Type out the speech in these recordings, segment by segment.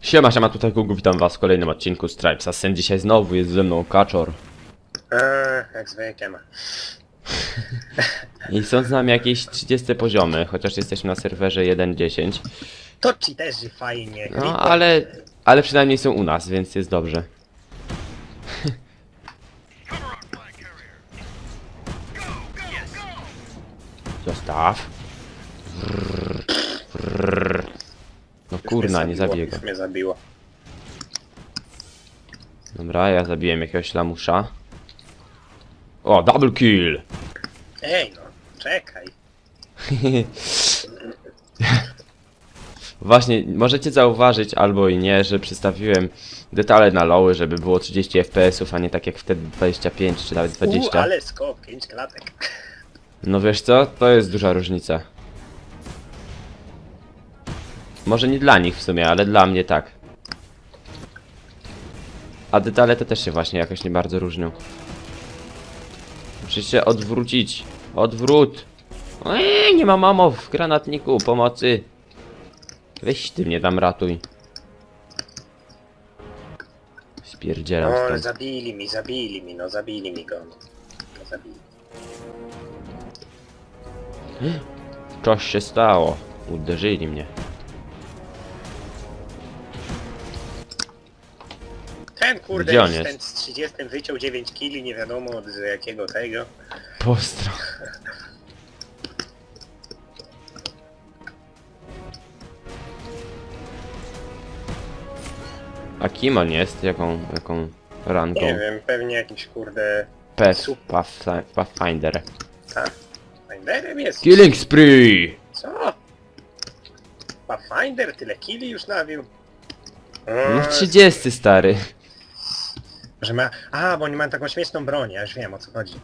Siema, siema, tutaj Gugu, witam was w kolejnym odcinku Stripes Assassin. Dzisiaj znowu jest ze mną Kaczor. Eee, jak zwykle ma. I są z nami jakieś 30 poziomy, chociaż jesteśmy na serwerze 1.10. To ci też fajnie. No, ale, ale przynajmniej są u nas, więc jest dobrze. Zostaw. Brrr, brrr. No kurna, nie zabiję go. Już mnie zabiło. Dobra, ja zabiłem jakiegoś lamusza. O, double kill! Ej no, czekaj. Właśnie, możecie zauważyć, albo i nie, że przystawiłem detale na loły, żeby było 30 fps, a nie tak jak wtedy 25 czy nawet U, 20. ale skok, 5 klatek. No wiesz co, to jest duża różnica. Może nie dla nich w sumie, ale dla mnie tak. A detale te też się właśnie jakoś nie bardzo różnią. Muszę się odwrócić. Odwrót! Eee, nie ma mamo w granatniku, pomocy! Weź ty mnie tam ratuj. Spierdzielam O, stąd. zabili mi, zabili mi, no zabili mi go. No, no zabili. Coś się stało. Uderzyli mnie. Ten kurde, Gdzie on już jest? ten z 30 wyciął 9 kili, nie wiadomo od jakiego tego. Postro. A kim on jest? Jaką, jaką rangą? Nie wiem, pewnie jakiś kurde... Path, Pathfinder. Ta? Finderem jest? Killing spree! Co? Pathfinder tyle kili już nabił? No O, 30 stary. Że ma... A, bo oni mają taką śmieszną broń, ja już wiem o co chodzi.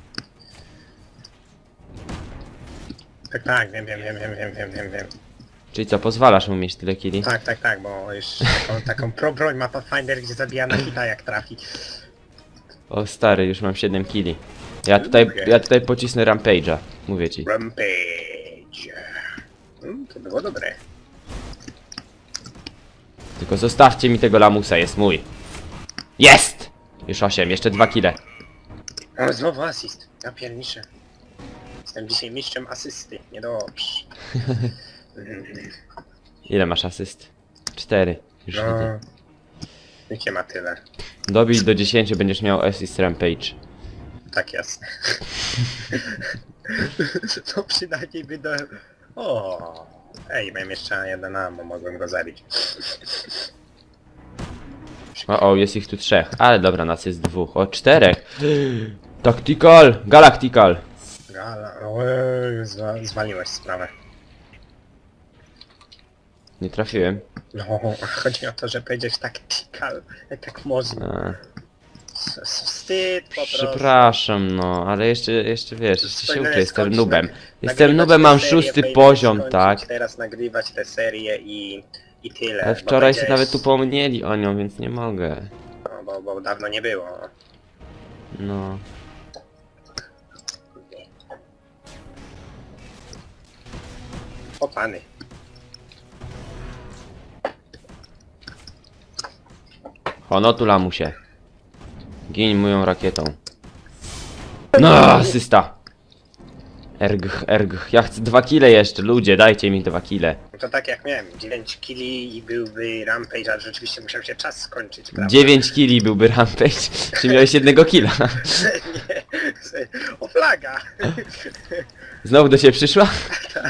Tak, tak, wiem, wiem, wiem, wiem, wiem, wiem, wiem, wiem. Czyli co, pozwalasz mu mieć tyle killi? Tak, tak, tak, bo już taką, taką pro broń ma Pathfinder, gdzie zabija na hita jak trafi. O stary, już mam 7 killi. Ja tutaj, ja tutaj pocisnę Rampage'a. Mówię ci. Rampage. Mm, to było dobre. Tylko zostawcie mi tego lamusa, jest mój. Jest! Już 8, jeszcze 2 kile. O, znowu asist. Ja pierniczę. Jestem dzisiaj mistrzem asysty, niedobrze. Ile masz asyst? 4. Już widzę. No. Jakie ma tyle? Dobij do 10, będziesz miał assist Rampage. Tak jasne. to przynajmniej by do... O, Ej, miałem jeszcze jeden ammo, mogłem go zabić. O, o, jest ich tu trzech. Ale dobra, nas jest dwóch. O, czterech. Tactical! Galactical! Gala, ojej, zwa, zwaliłeś sprawę. Nie trafiłem. No, chodzi o to, że powiedziałeś tactical, jak tak można. A, S- s- Wstyd po prostu. przepraszam, no, ale jeszcze, jeszcze wiesz, jeszcze się Powinieneś uczę, jestem skończyć nubem. nag- Jestem nagrywać nubem, tę mam serię, szósty powinieneś poziom, skończyć tak? teraz nagrywać tę serię i, i tyle. Ale bo wczoraj się będziesz- nawet upomnieli o nią, więc nie mogę. No, bo, bo dawno nie było. No. O pany. Hono tu lamusie. Gin moją rakietą. No, asysta! Ergch, ergch. Ja chcę dwa kile jeszcze, ludzie, dajcie mi dwa kile. To tak jak miałem, 9 kili i byłby rampage, ale rzeczywiście musiał się czas skończyć, prawda? 9 kili byłby rampage, czy miałeś jednego killa? nie, o flaga! Znowu do ciebie przyszła?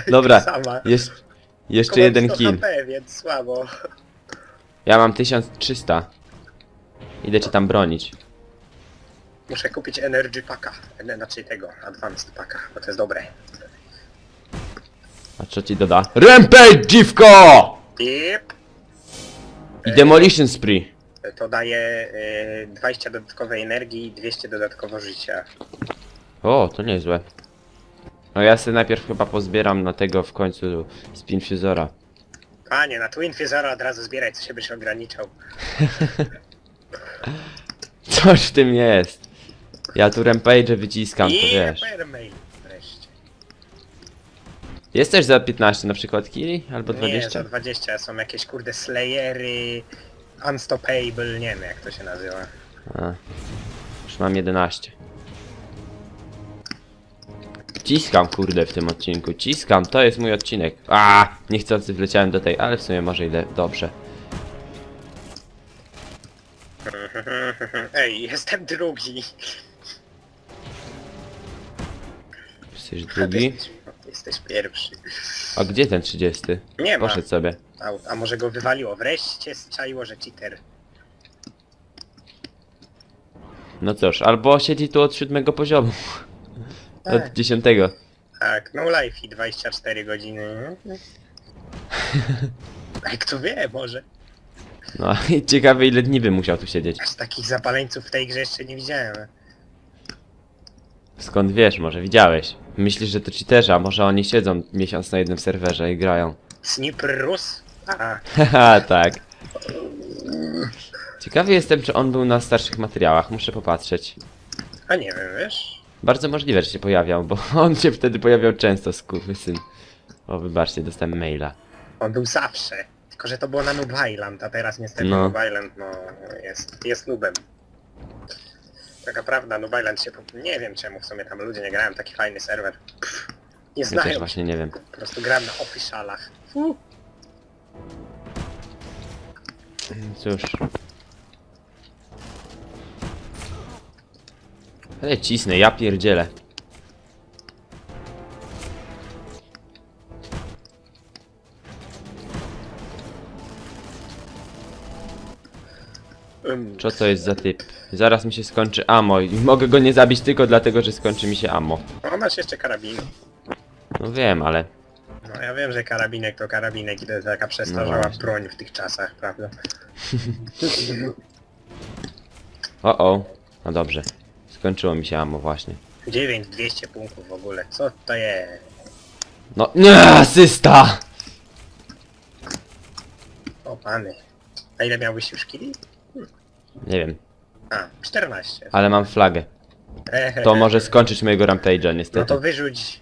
Dobra, Sama. jest, jeszcze Tylko mam jeden 100 kill. HP, więc słabo. Ja mam 1300. Idę cię tam bronić. Muszę kupić energy packa, znaczy tego, advanced packa, bo to jest dobre. A co ci doda? Rampage, dziwko! Yep. I demolition spree. To daje e, 20 dodatkowej energii i 200 dodatkowo życia. O, to niezłe. No ja sobie najpierw chyba pozbieram na tego w końcu Spinfusora. Panie, na Twin Fizera od razu zbieraj, co się byś ograniczał. Coś w tym jest. Ja tu Rampage wyciskam, to wiesz. Permain wreszcie. Jest też za 15 na przykład kili? Albo Nie, 20? za 20 są jakieś kurde slayery, unstoppable, nie wiem jak to się nazywa. A, już mam 11. Ciskam kurde w tym odcinku, ciskam, to jest mój odcinek. A, niechcący wleciałem do tej, ale w sumie może ile dobrze. Ej, jestem drugi. Jesteś drugi? Jesteś, jesteś pierwszy. A gdzie ten 30? Nie ma. Poszedł sobie. A, a może go wywaliło? Wreszcie strzaiło, że cheater. No cóż, albo siedzi tu od siódmego poziomu. Od Tak. dziesiątego. Tak, no life i 24 godziny. A kto wie, może. No i ciekawe ile dni by musiał tu siedzieć. Aż takich zapaleńców w tej grze jeszcze nie widziałem. Skąd wiesz, może widziałeś? Myślisz, że to cheaterzy, a może oni siedzą miesiąc na jednym serwerze i grają. Sniper Rus? A, Haha, tak. Ciekawy jestem, czy on był na starszych materiałach, muszę popatrzeć. a nie wiem, wiesz? Bardzo możliwe, że się pojawiał, bo on się wtedy pojawiał często, skurwysyn. O, wybaczcie, dostałem maila. On był zawsze. Tylko, że to było na Noob Island, a teraz niestety No. Noob Island, no, jest, jest noobem. Taka prawda, Noob Island się... po- Nie wiem czemu w sumie tam ludzie nie grają, taki fajny serwer. Pff, nie Ja też właśnie nie wiem. Po prostu gram na officialach. Fu. Cóż. Ale cisnę, ja pierdzielę. Co to jest za typ? Zaraz mi się skończy ammo i mogę go nie zabić tylko dlatego, że skończy mi się ammo. O, masz jeszcze karabin. No wiem, ale... No ja wiem, że karabinek to karabinek i to jest taka No przestarzała właśnie. broń w tych czasach, prawda? O, o. No dobrze. Skończyło mi się ammo właśnie. 9200 punktów w ogóle, co to jest? No, nie, asysta! O pany. A ile miałbyś już kili? Nie wiem, A, 14. ale mam flagę. To może skończyć mojego rampage'a, No niestety. to wyrzuć.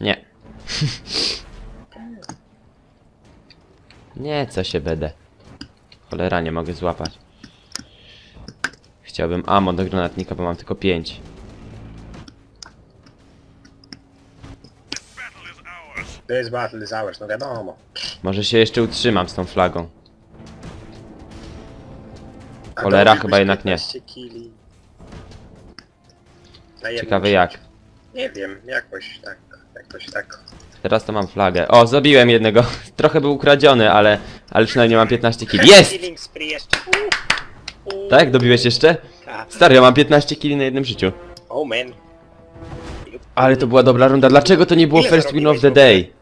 Nie. Nie, co się będę. Cholera, nie mogę złapać. Chciałbym ammo do granatnika, bo mam tylko 5. To jest battle is ours, no wiadomo. Może się jeszcze utrzymam z tą flagą. Cholera, chyba jednak nie. 15 Kili. Na jednym Ciekawe życiu. jak. Nie wiem, jakoś tak, jakoś tak. Teraz to mam flagę. O, zabiłem jednego. Trochę był ukradziony, ale, ale przynajmniej mam 15 kili. Jest! Killing spree jeszcze. Tak? Dobiłeś jeszcze? tak. Stary, ja mam 15 kili na jednym życiu. Oh man. Ale to była dobra runda. Dlaczego to nie było Ile first win of the zarobiłeś day?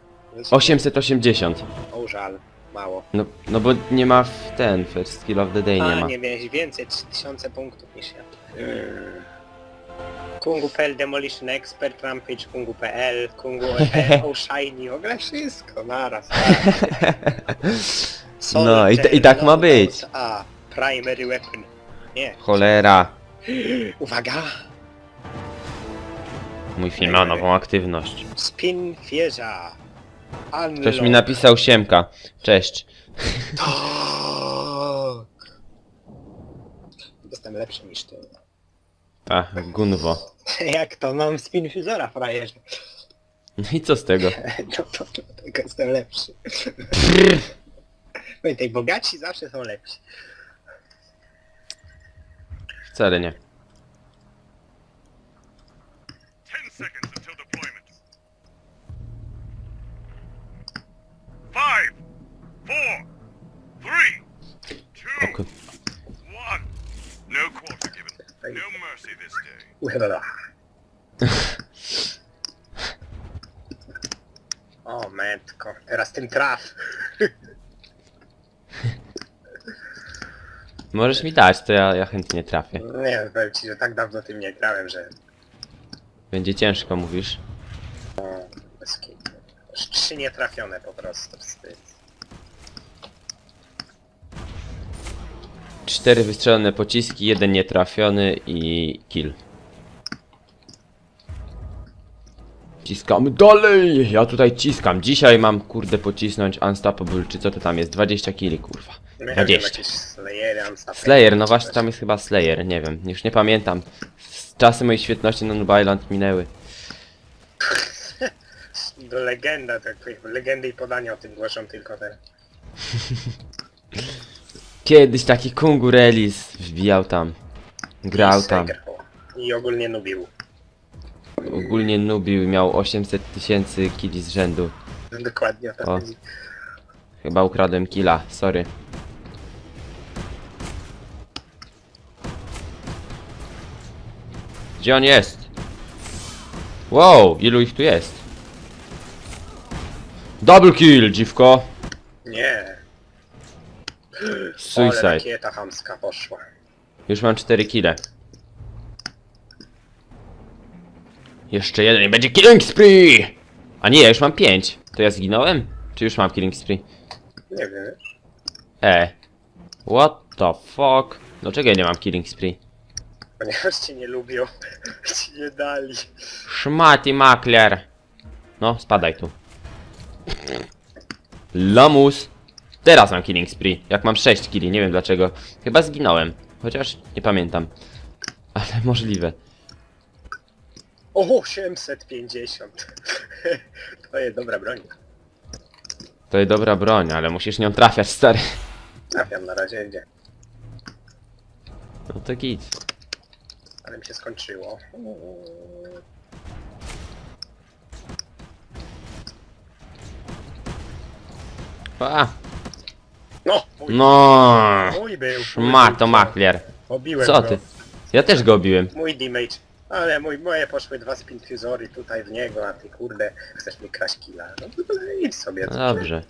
880. O żal, mało. No, no bo nie ma w ten first kill of the day nie A, ma. nie miałeś więcej, 3000 punktów niż ja. Kungu.pl Demolition Expert, Rampage Kungu.pl, Kungu e, o Shiny, w ogóle wszystko naraz. No, i t- i tak ma być. A, Primary Weapon. Nie, Cholera. uwaga! Mój film ma nową aktywność. Spin wieża. Unlock. Ktoś mi napisał siemka. Cześć. Tak! Jestem lepszy niż ty. A, gunwo. Jak to mam spin fuzora, frajerze? No i co z tego? No to, jestem lepszy. Pamiętaj, bogaci zawsze są lepsi. Wcale nie. Day. Ura. O, mętko. Teraz ten traf. Możesz mi dać, to ja, ja chętnie trafię. Nie wiem, powiem ci, że tak dawno tym nie grałem, że... Będzie ciężko, mówisz? No, bez kitu. Już Trzy nietrafione po prostu. Wstyd. Cztery wystrzelone pociski, jeden nietrafiony i kill. Ciskamy dalej! Ja tutaj ciskam. Dzisiaj mam, kurde, pocisnąć Unstoppable, czy co to tam jest? 20 kili, kurwa. Nie wiem, 20. jakieś Slayery, Unstoppable, Slayer, no właśnie tam jest chyba Slayer, nie wiem, już nie pamiętam. Czasy mojej świetności na Noob Island minęły. Legenda, tak legendy i podania o tym głoszą tylko te. Kiedyś taki Kungu Relis wbijał tam. Grał i tam. I ogólnie nubił. Ogólnie nubił, miał 800 tysięcy kili z rzędu. Dokładnie o to O. chodzi. Chyba ukradłem killa, sorry. Gdzie on jest? Wow, ilu ich tu jest? Double kill, dziwko. Nie. Ale Suicide. poszła. Już mam 4 kile. Jeszcze jeden i będzie killing spree! A nie, ja już mam 5. To ja zginąłem? Czy już mam killing spree? Nie wiem. E. What the fuck? Dlaczego ja nie mam killing spree? Ponieważ cię nie lubią. ci nie dali. Szmaty makler. No, spadaj tu. Lamus. Teraz mam killing spree. Jak mam 6 killi, nie wiem dlaczego. Chyba zginąłem. Chociaż nie pamiętam. Ale możliwe. O, 850. to jest dobra broń. To jest dobra broń, ale musisz nią trafiać, stary. Trafiam na razie gdzie. No to git. Ale mi się skończyło. A, No! Mój, no. mój był. Szmato makler. Obiłem Co go. ty? Ja też go obiłem. Mój damage. Ale mój, moje poszły dwa spin fusory tutaj w niego, a ty kurde, chcesz mi kraść killa. No to idź sobie. No dobrze.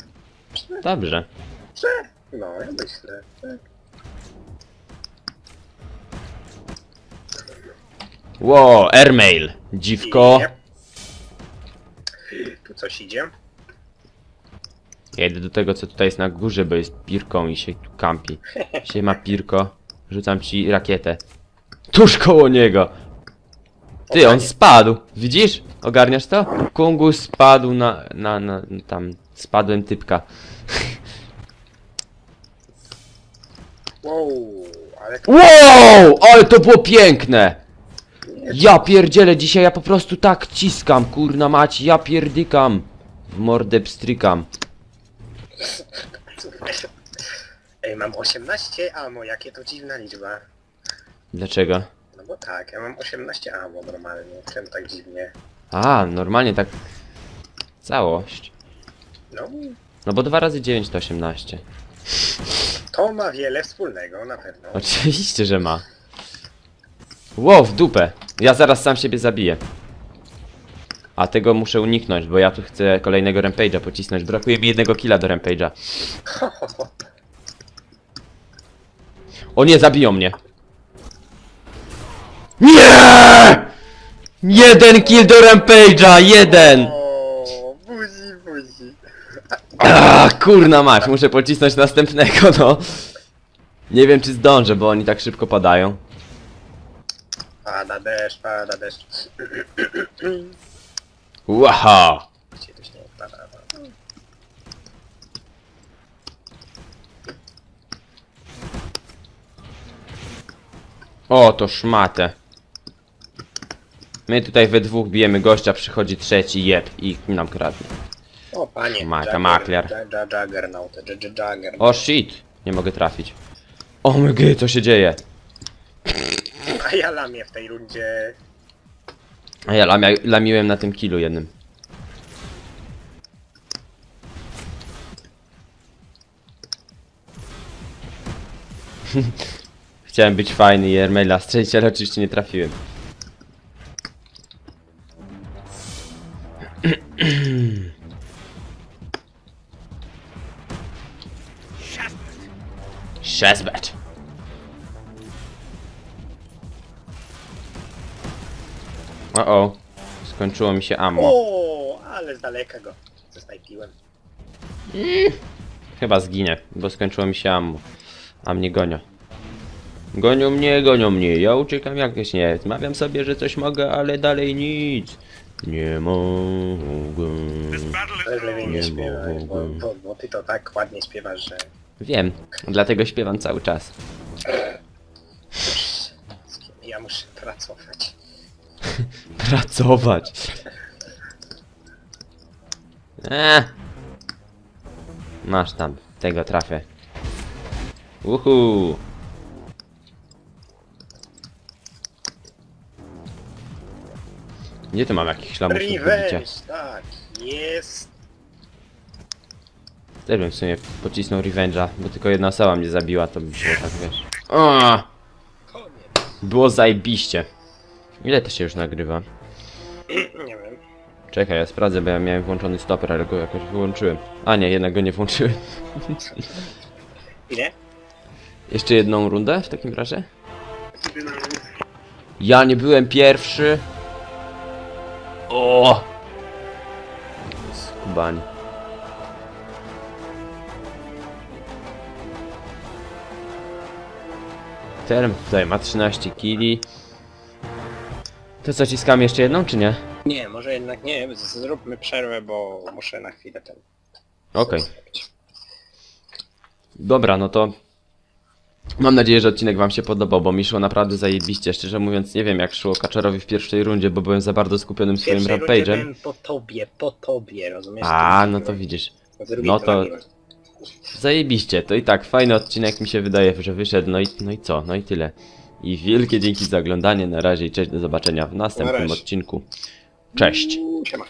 Dobrze. Że? No, ja myślę. że- Wow, airmail. Dziwko. Jep. Tu coś idzie. Ja idę do tego, co tutaj jest na górze, bo jest pirką i się tu kampi. Siema pirko. Rzucam ci rakietę. Tuż koło niego. Ty, on spadł. Widzisz? Ogarniasz to? Kungu spadł na, na, na, tam. Spadłem typka. Wow, ale to Wow! Ale to było piękne! Ja pierdzielę, dzisiaj ja po prostu tak ciskam, kurna mać, ja pierdykam. W mordę pstrykam. Ej, mam 18 amo, jakie to dziwna liczba. Dlaczego? No bo tak, ja mam 18 amo normalnie, czemu tak dziwnie? A, normalnie tak... Całość. No, No bo 2 razy 9 to 18. to ma wiele wspólnego, na pewno. Oczywiście, że ma. Wow, w dupę. Ja zaraz sam siebie zabiję. A tego muszę uniknąć, bo ja tu chcę kolejnego rampage'a pocisnąć. Brakuje mi jednego killa do rampage'a. O nie, zabiją mnie. Nie! Jeden kill do rampage'a, jeden! O, buzi, buzi. A, kurna mać, muszę pocisnąć następnego, no. Nie wiem czy zdążę, bo oni tak szybko padają. Pada deszcz, pada deszcz. Gdzie to pada? O, to szmatę. My tutaj we dwóch bijemy gościa, przychodzi trzeci, jeb i nam kradnie. O panie. Jagger- makler. Juggernaut, Juggernaut. O shit! Nie mogę trafić. O my gry, co się dzieje? A ja lamię w tej rundzie. A ja lamia, lamiłem na tym kilu jednym. Chciałem być fajny i Ermela strzelić, ale oczywiście nie trafiłem. Shazbet. O o, skończyło mi się ammo. O, ale z daleka go zesnajpiłem. Chyba zginę, bo skończyło mi się ammo. A mnie gonią. Gonią mnie, gonią mnie. Ja uciekam jak nie. Zmawiam sobie, że coś mogę, ale dalej nic. Nie mogę. Lepiej nie Nie śpiewaj, bo, mogę. bo, bo ty to tak ładnie śpiewasz, że... Wiem, dlatego śpiewam cały czas. Ja muszę pracować. Pracować. Eee. Masz tam, tego trafię. Uhu. Gdzie tu mam jakichś bicia? Revenge, tak, jest. Też bym w sumie pocisnął Revenge'a, bo tylko jedna osoba mnie zabiła, to by było tak, wiesz. O! Koniec. Było zajebiście. Ile to się już nagrywa? Nie wiem. Czekaj, ja sprawdzę, bo ja miałem włączony stoper, ale go jakoś wyłączyłem. A nie, jednak go nie włączyłem. Ile? Jeszcze jedną rundę w takim razie? Ja nie byłem pierwszy. O! Skubani. Term tutaj ma 13 kili. To co, ciskamy jeszcze jedną, czy nie? Nie, może jednak nie, z- zróbmy przerwę, bo muszę na chwilę ten... Okej. Dobra, no to... Mam nadzieję, że odcinek wam się podobał, bo mi szło naprawdę zajebiście. Szczerze mówiąc, nie wiem jak szło Kaczarowi w pierwszej rundzie, bo byłem za bardzo skupionym W swoim pierwszej rundzie rampage'em. byłem po tobie, po tobie, rozumiesz? A, no to widzisz. W drugiej no to- trafiłem. Zajebiście, to i tak fajny odcinek mi się wydaje, że wyszedł, no i, no i co, no i tyle. I wielkie dzięki za oglądanie, na razie i cześć, do zobaczenia w następnym razie. odcinku. Cześć! Siema.